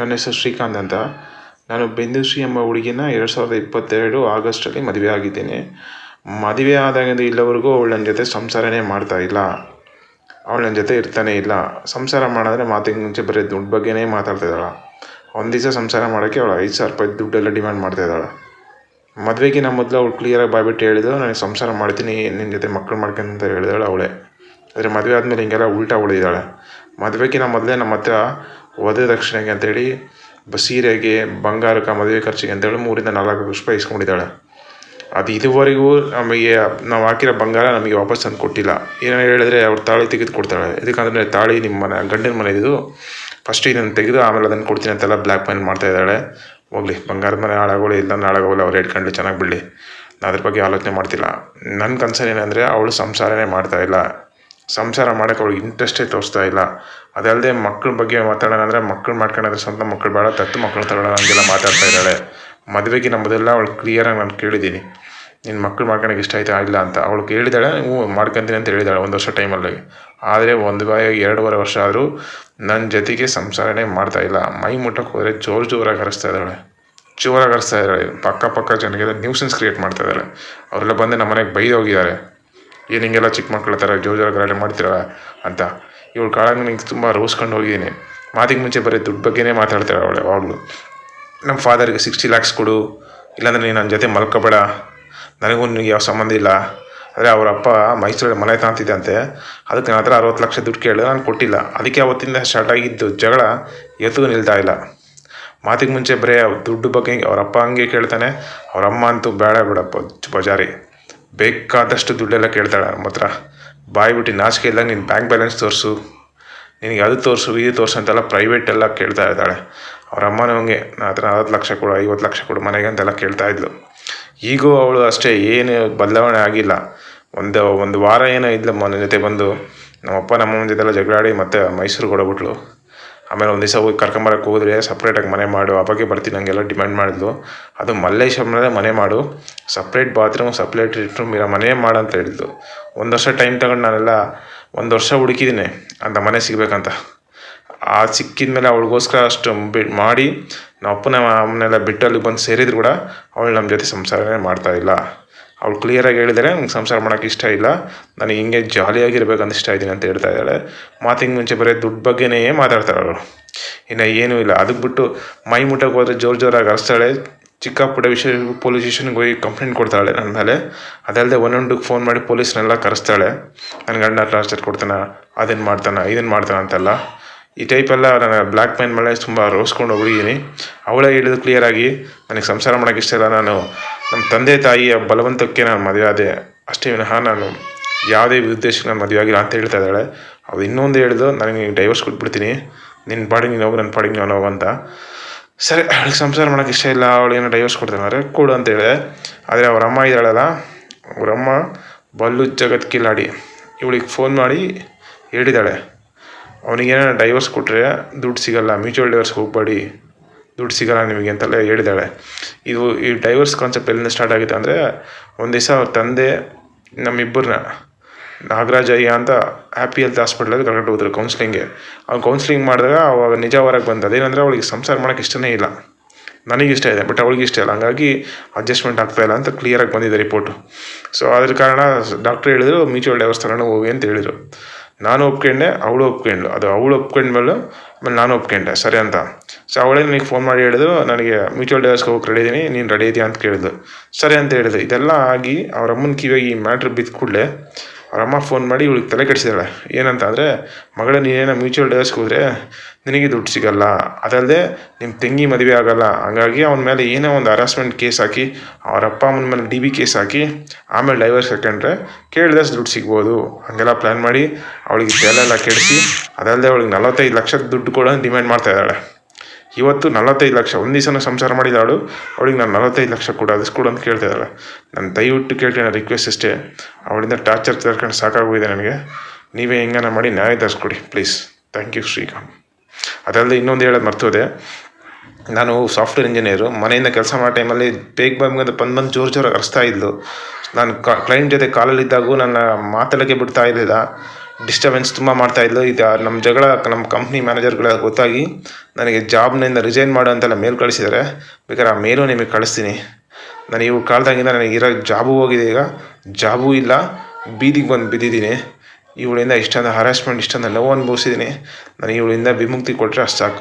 ನನ್ನ ಹೆಸರು ಶ್ರೀಕಾಂತ್ ಅಂತ. ನಾನು ಬಿಂದುಶ್ರೀ ಎಂಬ ಹುಡುಗಿನ ಎರಡು ಸಾವಿರದ ಇಪ್ಪತ್ತೆರಡು ಆಗಸ್ಟಲ್ಲಿ ಮದುವೆ ಆಗಿದ್ದೀನಿ. ಮದುವೆ ಆದಾಗಿಂದ ಇಲ್ಲಿವರೆಗೂ ಅವಳು ನನ್ನ ಜೊತೆ ಸಂಸಾರನೇ ಮಾಡ್ತಾ ಇಲ್ಲ. ಅವಳು ನನ್ನ ಜೊತೆ ಇರ್ತಾನೆ ಇಲ್ಲ. ಸಂಸಾರ ಮಾಡಿದ್ರೆ ಮಾತಿನ ಮುಂಚೆ ಬರೀ ದುಡ್ಡು ಬಗ್ಗೆನೇ ಮಾತಾಡ್ತಾ ಇದ್ದಾಳೆ. ಒಂದು ದಿವಸ ಸಂಸಾರ ಮಾಡೋಕ್ಕೆ ಅವಳು ಐದು ಸಾವಿರ ರೂಪಾಯಿ ದುಡ್ಡೆಲ್ಲ ಡಿಮ್ಯಾಂಡ್ ಮಾಡ್ತಾಯಿದ್ದಾಳೆ ಮದುವೆಗಿನ ಮೊದಲು ಅವಳು ಕ್ಲಿಯರಾಗಿ ಬಾಯ್ಬಿಟ್ಟು ಹೇಳಿದ್ರು ನನಗೆ ಸಂಸಾರ ಮಾಡ್ತೀನಿ ನಿನ್ನ ಜೊತೆ ಮಕ್ಕಳು ಮಾಡ್ಕೊಂಡು ಅಂತ ಹೇಳಿದಾಳೆ ಅವಳೇ. ಆದರೆ ಮದುವೆ ಆದಮೇಲೆ ಹಿಂಗೆಲ್ಲ ಉಲ್ಟಾ ಉಳಿದಾಳೆ ಮದುವೆಗಿನ ಮೊದಲೇ ನಮ್ಮ ಹತ್ರ ವಧು ದಕ್ಷಿಣೆಗೆ ಬ ಸೀರೆಗೆ ಬಂಗಾರಕ್ಕೆ ಮದುವೆ ಖರ್ಚಿಗೆ ಅಂತೇಳಿ ಮೂರಿಂದ ನಾಲ್ಕು ಲಕ್ಷ ರೂಪಾಯಿ ಇಸ್ಕೊಂಡಿದ್ದಾಳೆ. ಅದು ಇದುವರೆಗೂ ನಮಗೆ ನಾವು ಹಾಕಿರೋ ಬಂಗಾರ ನಮಗೆ ವಾಪಸ್ ತಂದು ಕೊಟ್ಟಿಲ್ಲ. ಏನೋ ಹೇಳಿದ್ರೆ ಅವ್ರು ತಾಳಿ ತೆಗೆದು ಕೊಡ್ತಾಳೆ. ಇದಕ್ಕಂದರೆ ತಾಳಿ ನಿಮ್ಮ ಮನೆ, ಗಂಡನ ಮನೆದು ಫಸ್ಟ್ ಇದನ್ನು ತೆಗೆದು ಆಮೇಲೆ ಅದನ್ನು ಕೊಡ್ತೀನಿ ಅಂತೆಲ್ಲ ಬ್ಲ್ಯಾಕ್ ಮೇಲ್ ಮಾಡ್ತಾ ಇದ್ದಾಳೆ. ಹೋಗಲಿ, ಬಂಗಾರದ ಮನೆ ಹಾಳಾಗೋಳಿ ಇಲ್ಲ ಹಾಳಾಗೋಲಿ ಅವ್ರು ಹೇಳ್ಕೊಂಡು ಚೆನ್ನಾಗಿ ಬಿಡಲಿ. ನಾನು ಅದ್ರ ಬಗ್ಗೆ ಆಲೋಚನೆ ಮಾಡ್ತಿಲ್ಲ. ನನ್ನ ಕನ್ಸರ್ನ್ ಏನಂದರೆ ಅವಳು ಸಂಸಾರನೇ ಮಾಡ್ತಾ ಇಲ್ಲ. ಸಂಸಾರ ಮಾಡೋಕೆ ಅವ್ರಿಗೆ ಇಂಟ್ರೆಸ್ಟೇ ತೋರಿಸ್ತಾ ಇಲ್ಲ. ಅದಲ್ಲದೆ ಮಕ್ಕಳ ಬಗ್ಗೆ ಮಾತಾಡೋಣ ಅಂದರೆ ಮಕ್ಕಳು ಮಾಡ್ಕೊಂಡ್ರೆ ಸ್ವಂತ ಮಕ್ಕಳು ಬೇಡ ತತ್ತು ಮಕ್ಕಳು ತಗೊಳ್ಳೋಣ ಹಂಗೆಲ್ಲ ಮಾತಾಡ್ತಾ ಇದ್ದಾಳೆ. ಮದುವೆಗೆ ನಮ್ಮದೆಲ್ಲ ಅವಳು ಕ್ಲಿಯರಾಗಿ ನಾನು ಕೇಳಿದ್ದೀನಿ. ನಿನ್ನ ಮಕ್ಕಳು ಮಾಡ್ಕೊಳಕ್ಕೆ ಇಷ್ಟ ಆಯ್ತಾ ಇಲ್ಲ ಅಂತ. ಅವಳು ಕೇಳಿದಾಳೆ, ಹ್ಞೂ ಮಾಡ್ಕೊಂತೀನಿ ಅಂತ ಹೇಳಿದಾಳೆ ಒಂದು ವರ್ಷ ಟೈಮಲ್ಲಿ ಆದರೆ ಒಂದು ಬಾಯ ಎರಡೂವರೆ ವರ್ಷ ಆದರೂ ನನ್ನ ಜೊತೆಗೆ ಸಂಸಾರನೇ ಮಾಡ್ತಾ ಇಲ್ಲ. ಮೈ ಮುಟ್ಟಕ್ಕೆ ಹೋದರೆ ಜೋರು ಜೋರಾಗಿ ಹರಿಸ್ತಾ ಇದ್ದಾಳೆ. ಜೋರಾಗಿ ಹರಿಸ್ತಾ ಇದ್ದಾಳೆ. ಪಕ್ಕ ಪಕ್ಕ ಜನಗೆಲ್ಲ ನ್ಯೂಸೆನ್ಸ್ ಕ್ರಿಯೇಟ್ ಮಾಡ್ತಾ ಇದ್ದಾಳೆ ಅವರೆಲ್ಲ ಬಂದು ನಮ್ಮ ಮನೆಗೆ ಬೈದು ಹೋಗಿದ್ದಾರೆ. ಏನು ಹಿಂಗೆಲ್ಲ ಚಿಕ್ಕ ಮಕ್ಕಳ ಥರ ಜೋರು ಜೋರಾಗಿ ಗಲಾಟೆ ಮಾಡ್ತೀರಲ್ಲ ಅಂತ. ಇವಳು ಕಾಳಂಗ ನಿಂಗೆ ತುಂಬ ರೋಸ್ಕೊಂಡು ಹೋಗಿದ್ದೀನಿ. ಮಾತಿಗೆ ಮುಂಚೆ ಬರೀ ದುಡ್ಡು ಬಗ್ಗೆನೇ ಮಾತಾಡ್ತಾಳೆ ಅವಳು ಯಾವಾಗಲೂ. ನಮ್ಮ ಫಾದರ್ಗೆ ಸಿಕ್ಸ್ಟಿ ಲ್ಯಾಕ್ಸ್ ಕೊಡು, ಇಲ್ಲಾಂದ್ರೆ ನೀನು ನನ್ನ ಜೊತೆ ಮಲ್ಕೋಬೇಡ. ನನಗೂ ನಿನಗೆ ಯಾವ ಸಂಬಂಧ ಇಲ್ಲ. ಆದರೆ ಅವರ ಅಪ್ಪ ಮೈಸೂರಲ್ಲಿ ಮನೆ ತಗೊಂತಿದ್ದಂತೆ ಅದಕ್ಕೆ ನನ್ನ ಹತ್ರ ಅರವತ್ತು ಲಕ್ಷ ದುಡ್ಡು ಕೇಳಿದ್ರೆ ನಾನು ಕೊಟ್ಟಿಲ್ಲ. ಅದಕ್ಕೆ ಅವತ್ತಿಂದ ಸ್ಟಾರ್ಟ್ ಆಗಿದ್ದು ಜಗಳ ಎತ್ತು ನಿಲ್ತಾ ಇಲ್ಲ. ಮಾತಿಗೆ ಮುಂಚೆ ಬರೀ ದುಡ್ಡು ಬಗ್ಗೆ ಅವ್ರ ಅಪ್ಪ ಹಂಗೆ ಕೇಳ್ತಾನೆ. ಅವ್ರ ಅಮ್ಮ ಅಂತೂ ಬೇಡ ಬಿಡಪ್ಪ ಬಜಾರಿ. ಬೇಕಾದಷ್ಟು ದುಡ್ಡೆಲ್ಲ ಕೇಳ್ತಾಳೆ ನಮ್ಮ ಹತ್ರ. ಬಾಯಿ ಬಿಟ್ಟು ನಾಚಿಕೆ ಇಲ್ಲ ನೀನು ಬ್ಯಾಂಕ್ ಬ್ಯಾಲೆನ್ಸ್ ತೋರಿಸು. ನಿನಗೆ ಅದು ತೋರಿಸು, ಇದು ತೋರಿಸು ಅಂತೆಲ್ಲ ಪ್ರೈವೇಟ್ ಎಲ್ಲ ಕೇಳ್ತಾ ಇದ್ದಾಳೆ. ಅವ್ರ ಅಮ್ಮನೂ ಹಂಗೆ ನನ್ನ ಹತ್ರ ಅರವತ್ತು ಲಕ್ಷ ಕೊಡು, ಐವತ್ತು ಲಕ್ಷ ಕೊಡು ಮನೆಗೆ ಅಂತೆಲ್ಲ ಕೇಳ್ತಾ ಇದ್ಲು. ಈಗೂ ಅವಳು ಅಷ್ಟೇ, ಏನು ಬದಲಾವಣೆ ಆಗಿಲ್ಲ. ಒಂದು ಒಂದು ವಾರ ಏನೋ ಇದ್ಲು ನನ್ನ ಜೊತೆ ಬಂದು. ನಮ್ಮಪ್ಪ ನಮ್ಮಮ್ಮನ ಜೊತೆ ಎಲ್ಲ ಜಗಳಾಡಿ ಮತ್ತೆ ಮೈಸೂರಿಗೆ ಹೊಡಬಿಟ್ಲು ಆಮೇಲೆ ಒಂದು ದಿವಸ ಹೋಗಿ ಕರ್ಕೊಂಬರಕ್ಕೆ ಹೋದ್ರೆ ಸಪ್ರೇಟಾಗಿ ಮನೆ ಮಾಡು ಅವಾಗೆ ಬರ್ತೀನಿ ಹಂಗೆಲ್ಲ ಡಿಮ್ಯಾಂಡ್ ಮಾಡಿದ್ಲು. ಅದು ಮಲ್ಲೇಶ್ವರಮ್ನಲ್ಲೇ ಮನೆ ಮಾಡು ಸಪ್ರೇಟ್ ಬಾತ್ರೂಮ್ ಸಪ್ರೇಟ್ ರೂಮ್ ಇರೋ ಮನೆ ಮಾಡು ಅಂತ ಹೇಳಿದ್ಲು. ಒಂದು ವರ್ಷ ಟೈಮ್ ತಗೊಂಡು ನಾನೆಲ್ಲ ಒಂದು ವರ್ಷ ಹುಡುಕಿದ್ದೀನಿ ಅಂತ ಮನೆ ಸಿಗಬೇಕಂತ. ಆ ಸಿಕ್ಕಿದ ಮೇಲೆ ಅವಳಿಗೋಸ್ಕರ ಅಷ್ಟು ಮಾಡಿ ನಮ್ಮ ಅಪ್ಪನ ಅಮ್ಮನೆಲ್ಲ ಬಿಟ್ಟು ಅಲ್ಲಿಗೆ ಬಂದು ಸೇರಿದ್ರು ಕೂಡ, ಅವಳು ನಮ್ಮ ಜೊತೆ ಸಂಸಾರನೇ ಮಾಡ್ತಾ ಇಲ್ಲ. ಅವಳು ಕ್ಲಿಯರಾಗಿ ಹೇಳಿದರೆ ನನಗೆ ಸಂಸಾರ ಮಾಡೋಕ್ಕೆ ಇಷ್ಟ ಇಲ್ಲ. ನನಗೆ ಹಿಂಗೆ ಜಾಲಿಯಾಗಿರ್ಬೇಕಂತ ಇಷ್ಟ ಇದ್ದೀನಿ ಅಂತ ಹೇಳ್ತಾ ಇದ್ದಾಳೆ. ಮಾತಿಗೆ ಮುಂಚೆ ಬರೀ ದುಡ್ಡು ಬಗ್ಗೆನೇ ಮಾತಾಡ್ತಾರೆ ಅವಳು. ಇನ್ನು ಏನೂ ಇಲ್ಲ. ಅದಕ್ಕೆ ಬಿಟ್ಟು ಮೈ ಮುಟ್ಟಕ್ಕೆ ಹೋದರೆ ಜೋರು ಜೋರಾಗಿ ಹರಿಸ್ತಾಳೆ ಚಿಕ್ಕ ವಿಷಯ ಪೊಲೀಸ್ ಸ್ಟೇಷನ್ಗೆ ಹೋಗಿ ಕಂಪ್ಲೇಂಟ್ ಕೊಡ್ತಾಳೆ ನನ್ನ ಮೇಲೆ. ಅದಲ್ಲದೆ ಒಂದೊಂದಕ್ಕೆ ಫೋನ್ ಮಾಡಿ ಪೊಲೀಸ್ನೆಲ್ಲ ಕರೆಸ್ತಾಳೆ. ನನ್ನ ಗಂಡ ಟಾರ್ಚರ್ ಕೊಡ್ತಾನೆ ಅದನ್ನು ಮಾಡ್ತಾನೆ ಇದನ್ನು ಮಾಡ್ತಾನೆ ಅಂತೆಲ್ಲ. ಈ ಟೈಪೆಲ್ಲ ನಾನು ಬ್ಲ್ಯಾಕ್ ಮೇಲ್ ಮೇಲೆ ತುಂಬ ರೋಸ್ಕೊಂಡು ಹೋಗಿದ್ದೀನಿ ಅವಳೇ ಹೇಳಿದ್ದು ಕ್ಲಿಯರಾಗಿ ನನಗೆ ಸಂಸಾರ ಮಾಡೋಕ್ಕೆ ಇಷ್ಟ ಇಲ್ಲ, ನಾನು ನಮ್ಮ ತಂದೆ ತಾಯಿಯ ಬಲವಂತಕ್ಕೆ ನಾನು ಮದುವೆ ಆದೆ. ಅಷ್ಟೇ ವಿನಃ ನಾನು ಯಾವುದೇ ಉದ್ದೇಶಕ್ಕೆ ನಾನು ಮದುವೆ ಆಗಿಲ್ಲ ಅಂತ ಹೇಳ್ತಾ ಇದ್ದಾಳೆ. ಅವ್ರು ಇನ್ನೊಂದು ಹೇಳಿದ್ದು, ನನಗೆ ಡೈವರ್ಸ್ ಕೊಟ್ಬಿಡ್ತೀನಿ. ನಿನ್ನ ಪಾಡಿಗೆ ನೀನು ಹೋಗು, ನನ್ನ ಪಾಡಿಗೆ ನಾನು ಹೋಗು ಅಂತ. ಸರಿ, ಅವಳಿಗೆ ಸಂಸಾರ ಮಾಡೋಕ್ಕೆ ಇಷ್ಟ ಇಲ್ಲ. ಅವಳು ಏನೋ ಡೈವರ್ಸ್ ಕೊಡ್ತಾನೆ ಕೊಡು ಅಂತ ಹೇಳಿದೆ ಆದರೆ ಅವ್ರ ಅಮ್ಮ ಇದ್ದಾಳಲ್ಲ ಅವರಮ್ಮ ಬಲ್ಲು ಜಗತ್ ಕಿಲಾಡಿ ಇವಳಿಗೆ ಫೋನ್ ಮಾಡಿ ಹೇಳಿದ್ದಾಳೆ. ಅವನಿಗೇನೋ ಡೈವರ್ಸ್ ಕೊಟ್ಟರೆ ದುಡ್ಡು ಸಿಗಲ್ಲ ಮ್ಯೂಚುವಲ್ ಡೈವರ್ಸ್ ಹೋಗಬೇಡಿ. ದುಡ್ಡು ಸಿಗಲ್ಲ ನಿಮಗೆ ಅಂತೆಲ್ಲ ಹೇಳಿದ್ದಾಳೆ. ಇದು ಈ ಡೈವರ್ಸ್ ಕಾನ್ಸೆಪ್ಟ್ ಎಲ್ಲಿಂದ ಸ್ಟಾರ್ಟ್ ಆಗಿದೆ ಅಂದರೆ ಒಂದು ದಿವಸ ಅವ್ರ ತಂದೆ ನಮ್ಮಿಬ್ಬರನ್ನ ನಾಗರಾಜಯ್ಯ ಅಂತ ಹ್ಯಾಪಿ ಹೆಲ್ತ್ ಹಾಸ್ಪಿಟ್ಲಲ್ಲಿ ಕರ್ಕೊಂಡು ಹೋದ್ರು ಕೌನ್ಸ್ಲಿಂಗ್ಗೆ ಅವ್ನು ಕೌನ್ಸ್ಲಿಂಗ್ ಮಾಡಿದಾಗ ಅವಾಗ ನಿಜ ಹೊರಗೆ ಬಂದ ಅದೇನಂದರೆ ಅವಳಿಗೆ ಸಂಸಾರ ಮಾಡೋಕ್ಕೆ ಇಷ್ಟನೇ ಇಲ್ಲ. ನನಗೆ ಇಷ್ಟ ಇದೆ ಬಟ್ ಅವಳಿಗೆ ಇಷ್ಟ ಇಲ್ಲ. ಹಂಗಾಗಿ ಅಡ್ಜಸ್ಟ್ಮೆಂಟ್ ಆಗ್ತಾ ಇಲ್ಲ ಅಂತ ಕ್ಲಿಯರಾಗಿ ಬಂದಿದೆ ರಿಪೋರ್ಟು ಸೊ ಅದ್ರ ಕಾರಣ ಡಾಕ್ಟ್ರ್ ಹೇಳಿದ್ರು ಮ್ಯೂಚುವಲ್ ತಗೊಂಡು ಹೋಗಿ ಅಂತ ಹೇಳಿದರು. ನಾನು ಒಪ್ಕೊಂಡೆ, ಅವಳು ಒಪ್ಕೊಂಡ್ಳು. ಅದು ಅವಳು ಒಪ್ಕೊಂಡ್ಮೇಲೆ ಆಮೇಲೆ ನಾನು ಒಪ್ಕೊಂಡೆ. ಸರಿ ಅಂತ. ಸೊ ಅವಳೇ ನನಗೆ ಫೋನ್ ಮಾಡಿ ಹೇಳಿದ್ರು, ನನಗೆ ಮ್ಯೂಚುವಲ್ ಡೈವರ್ಸ್ಗೆ ಹೋಗಿ ರೆಡಿ ಇದ್ದೀನಿ ನೀನು ರೆಡಿ ಇದೆಯಾ? ಅಂತ ಕೇಳಿದ್ದು ಸರಿ ಅಂತ ಹೇಳಿದೆ ಇದೆಲ್ಲ ಆಗಿ ಅವರ ಅಮ್ಮನ ಕಿವಿಯಾಗಿ ಈ ಮ್ಯಾಟ್ರ್ ಬಿದ್ದ ಕೂಡಲೇ ಅಮ್ಮ ಫೋನ್ ಮಾಡಿ ಇವಳಿಗೆ ತಲೆ ಕೆಡಿಸಿದಾಳೆ. ಏನಂತ ಅಂದರೆ ಮಗಳ, ನೀನೇನೋ ಮ್ಯೂಚುವಲ್ ಡೈವರ್ಸ್ಗೆ ಹೋದರೆ ನಿನಗೆ ದುಡ್ಡು ಸಿಗಲ್ಲ. ಅದಲ್ಲದೆ ನಿಮ್ಮ ತಂಗಿ ಮದುವೆ ಆಗಲ್ಲ. ಹಂಗಾಗಿ ಅವನ ಮೇಲೆ ಏನೋ ಒಂದು ಹರಾಸ್ಮೆಂಟ್ ಕೇಸ್ ಹಾಕಿ, ಅವ್ರ ಅಪ್ಪ ಅಮ್ಮನ ಮೇಲೆ ಡಿ ಬಿ ಕೇಸ್ ಹಾಕಿ, ಆಮೇಲೆ ಡೈವರ್ಸ್ ಹಾಕೊಂಡ್ರೆ ಕೇಳಿದಷ್ಟು ದುಡ್ಡು ಸಿಗ್ಬೋದು. ಹಾಗೆಲ್ಲ ಪ್ಲ್ಯಾನ್ ಮಾಡಿ ಅವಳಿಗೆ ತಲೆಲ್ಲ ಕೆಡಿಸಿ ಅದಲ್ಲದೆ ಅವಳಿಗೆ ನಲವತ್ತೈದು ಲಕ್ಷದ ದುಡ್ಡು ಕೂಡ ಡಿಮ್ಯಾಂಡ್ ಮಾಡ್ತಾ ಇದ್ದಾಳೆ. ಇವತ್ತು ನಲವತ್ತೈದು ಲಕ್ಷ, ಒಂದು ದಿವಸನ ಸಂಸಾರ ಮಾಡಿದಾಳು ಅವಳಿಗೆ ನಾನು ನಲವತ್ತೈದು ಲಕ್ಷ ಕೂಡ, ಅದು ಕೊಡು ಅಂತ ಕೇಳ್ತಾ ಇದ್ದಾಳೆ. ನಾನು ದಯವಿಟ್ಟು ಕೇಳ್ತೀನಿ ರಿಕ್ವೆಸ್ಟ್ ಅಷ್ಟೇ. ಅವಳಿಂದ ಟಾರ್ಚರ್ ತರ್ಕೊಂಡು ಸಾಕಾಗೋಗಿದೆ ನನಗೆ. ನೀವೇ ಹೆಂಗನ ಮಾಡಿ ನ್ಯಾಯ ತರಿಸ್ಕೊಡಿ ಪ್ಲೀಸ್ ಥ್ಯಾಂಕ್ ಯು ಶ್ರೀಕಾಂತ್. ಅದಲ್ಲದೆ ಇನ್ನೊಂದು ಹೇಳೋದು ಮರ್ತೋದೆ. ನಾನು ಸಾಫ್ಟ್ವೇರ್ ಇಂಜಿನಿಯರು ಮನೆಯಿಂದ ಕೆಲಸ ಮಾಡೋ ಟೈಮಲ್ಲಿ ಬೇಗ ಬಂದು ಬಂದು ಬಂದು ಜೋರು ಜೋರಾಗಿ ಹರಿಸ್ತಾ ಇದ್ಲು. ನಾನು ಕ್ಲೈಂಟ್ ಜೊತೆ ಕಾಲಲ್ಲಿದ್ದಾಗೂ ನನ್ನ ಮಾತಾಡೋಕ್ಕೆ ಬಿಡ್ತಾ ಇರಲಿಲ್ಲ ಡಿಸ್ಟರ್ಬೆನ್ಸ್ ತುಂಬ ಮಾಡ್ತಾಯಿದ್ಲು ಇದು ನಮ್ಮ ಜಗಳ ನಮ್ಮ ಕಂಪ್ನಿ ಮ್ಯಾನೇಜರ್ಗಳ ಗೊತ್ತಾಗಿ ನನಗೆ ಜಾಬ್ನಿಂದ ರಿಸೈನ್ ಮಾಡು ಅಂತೆಲ್ಲ ಮೇಲ್ ಕಳಿಸಿದ್ದಾರೆ ಬೇಕಾದ್ರೆ ಆ ಮೇಲು ನಿಮಗೆ ಕಳಿಸ್ತೀನಿ. ನಾನು ಇವ್ಳು ಕಾಲ್ದಾಗಿಂದ ನನಗೆ ಇರೋ ಜಾಬು ಹೋಗಿದೆ ಈಗ. ಜಾಬೂ ಇಲ್ಲ. ಬೀದಿಗೆ ಬಂದು ಬಿದ್ದಿದ್ದೀನಿ. ಇವಳಿಂದ ಇಷ್ಟೊಂದು ಹರಾಸ್ಮೆಂಟ್ ಇಷ್ಟೊಂದು ನೋವು ಅನುಭವಿಸಿದ್ದೀನಿ. ನಾನು ಇವಳಿಂದ ವಿಮುಕ್ತಿ ಕೊಟ್ಟರೆ ಅಷ್ಟು ಸಾಕು.